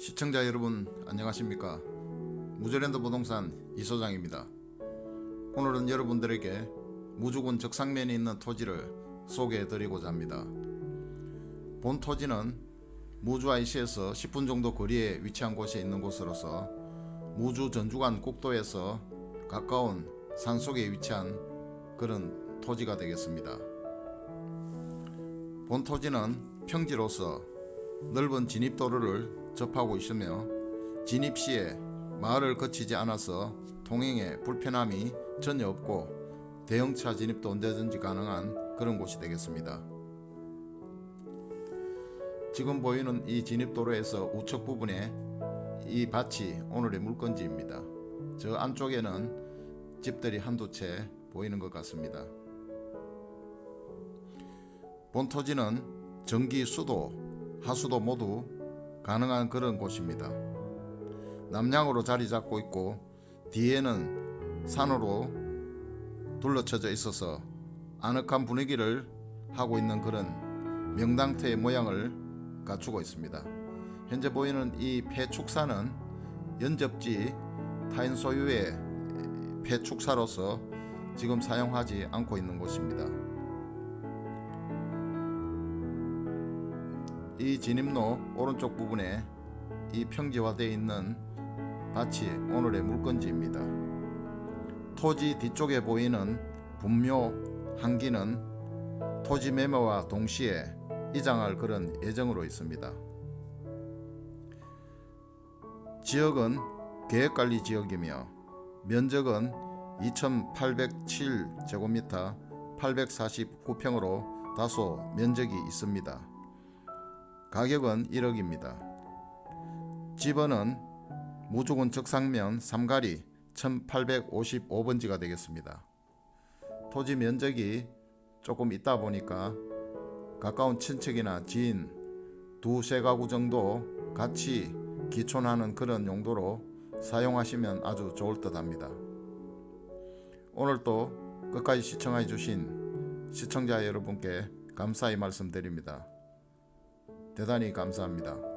시청자 여러분 안녕하십니까? 무저랜드 부동산 이소장입니다. 오늘은 여러분들에게 무주군 적상면에 있는 토지를 소개해 드리고자 합니다. 본 토지는 무주 IC에서 10분 정도 거리에 위치한 곳에 있는 곳으로서 무주 전주간 국도에서 가까운 산속에 위치한 그런 토지가 되겠습니다. 본 토지는 평지로서 넓은 진입도로를 접하고 있으며 진입 시에 마을을 거치지 않아서 통행에 불편함이 전혀 없고 대형차 진입도 언제든지 가능한 그런 곳이 되겠습니다. 지금 보이는 이 진입도로에서 우측 부분에 이 밭이 오늘의 물건지입니다. 저 안쪽에는 집들이 한두 채 보이는 것 같습니다. 본 토지는 전기, 수도, 하수도 모두 가능한 그런 곳입니다. 남향으로 자리 잡고 있고 뒤에는 산으로 둘러쳐져 있어서 아늑한 분위기를 하고 있는 그런 명당터의 모양을 갖추고 있습니다. 현재 보이는 이 폐축사는 연접지 타인 소유의 폐축사로서 지금 사용하지 않고 있는 곳입니다. 이 진입로 오른쪽 부분에 이 평지화되어 있는 밭이 오늘의 물건지입니다. 토지 뒤쪽에 보이는 분묘 한기는 토지 매매와 동시에 이장할 그런 예정으로 있습니다. 지역은 계획관리 지역이며 면적은 2,807제곱미터 849평으로 다소 면적이 있습니다. 가격은 1억입니다. 집원은 무주군 적상면 삼가리 1855번지가 되겠습니다. 토지 면적이 조금 있다 보니까 가까운 친척이나 지인 두세 가구 정도 같이 기촌하는 그런 용도로 사용하시면 아주 좋을 듯 합니다. 오늘도 끝까지 시청해 주신 시청자 여러분께 감사히 말씀드립니다. 대단히 감사합니다.